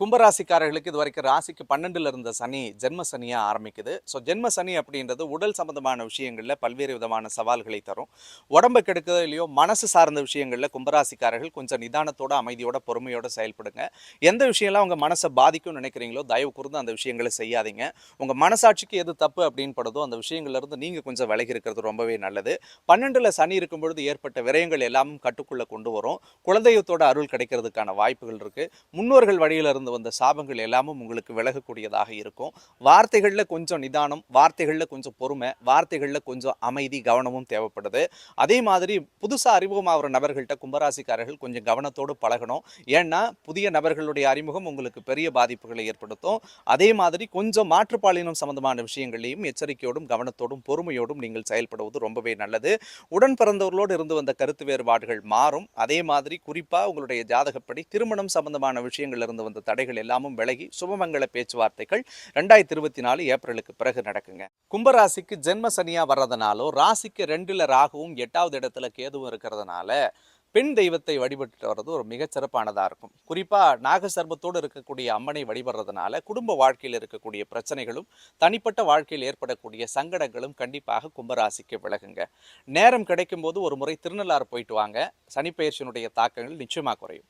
கும்பராசிக்காரர்களுக்கு இது வரைக்கும் ராசிக்கு பன்னெண்டில் இருந்த சனி ஜென்ம சனியாக ஆரம்பிக்குது. ஸோ ஜென்ம சனி அப்படின்றது உடல் சம்பந்தமான விஷயங்களில் பல்வேறு விதமான சவால்களை தரும். உடம்பு கெடுக்கிறதுலையோ மனசு சார்ந்த விஷயங்களில் கும்பராசிக்காரர்கள் கொஞ்சம் நிதானத்தோட அமைதியோட பொறுமையோட செயல்படுங்க. எந்த விஷயம்லாம் உங்கள் மனசை பாதிக்கும்னு நினைக்கிறீங்களோ தயவு கூர்ந்து அந்த விஷயங்களை செய்யாதீங்க. உங்கள் மனசாட்சிக்கு எது தப்பு அப்படின்னு படுதோ அந்த விஷயங்கள்லேருந்து இருந்து கொஞ்சம் விலகி இருக்கிறது ரொம்பவே நல்லது. பன்னெண்டுல சனி இருக்கும் பொழுது ஏற்பட்ட விரயங்கள் எல்லாமும் கட்டுக்குள்ளே கொண்டு வரும். குலதெய்வத்தோட அருள் கிடைக்கிறதுக்கான வாய்ப்புகள் இருக்குது முன்னோர்கள் வழியில இருந்து வந்த சாபங்கள் எல்லாமும் உங்களுக்கு விலகக்கூடியதாக இருக்கும். வார்த்தைகளில் கொஞ்சம் நிதானம் வார்த்தைகளில் கொஞ்சம் பொறுமை வார்த்தைகளில் கொஞ்சம் அமைதி கவனமும் தேவைப்படுது. அதே மாதிரி புதுசாக அறிமுகமாகிற நபர்கள்ட்ட கும்பராசிக்காரர்கள் கொஞ்சம் கவனத்தோடு பழகணும். ஏன்னா புதிய நபர்களுடைய அறிமுகம் உங்களுக்கு பெரிய பாதிப்புகளை ஏற்படுத்தும். அதே மாதிரி கொஞ்சம் மாற்றுப்பாலினம் சம்பந்தமான விஷயங்களையும் எச்சரிக்கையோடும் கவனத்தோடும் பொறுமையோடும் நீங்கள் செயல்படுவது ரொம்பவே நல்லது. உடன் பிறந்தவர்களோடு இருந்து வந்த கருத்து வேறுபாடுகள் மாறும். அதே மாதிரி குறிப்பாக உங்களுடைய ஜாதகப்படி திருமணம் சம்பந்தமான விஷயங்கள் இருந்து வந்த தடைகள் எல்லாமும் விலகி சுபமங்கல பேச்சுவார்த்தைகள் ரெண்டாயிரத்தி இருபத்தி நாலு ஏப்ரலுக்கு பிறகு நடக்குங்க. கும்பராசிக்கு ஜென்ம சனியா வர்றதுனாலோ ராசிக்கு ரெண்டுல ராகுவும் எட்டாவது இடத்துல கேதுவும் இருக்கிறதுனால பெண் தெய்வத்தை வழிபட்டு வர்றது ஒரு மிகச்சிறப்பானதாக இருக்கும். குறிப்பாக நாகசர்பத்தோடு இருக்கக்கூடிய அம்மனை வழிபடுறதுனால குடும்ப வாழ்க்கையில் இருக்கக்கூடிய பிரச்சனைகளும் தனிப்பட்ட வாழ்க்கையில் ஏற்படக்கூடிய சங்கடங்களும் கண்டிப்பாக கும்பராசிக்கு விலகுங்க. நேரம் கிடைக்கும் போது ஒரு முறை திருநள்ளாறு போயிட்டு வாங்க. சனிப்பெயர்ச்சியினுடைய தாக்கங்கள் நிச்சயமாக குறையும்.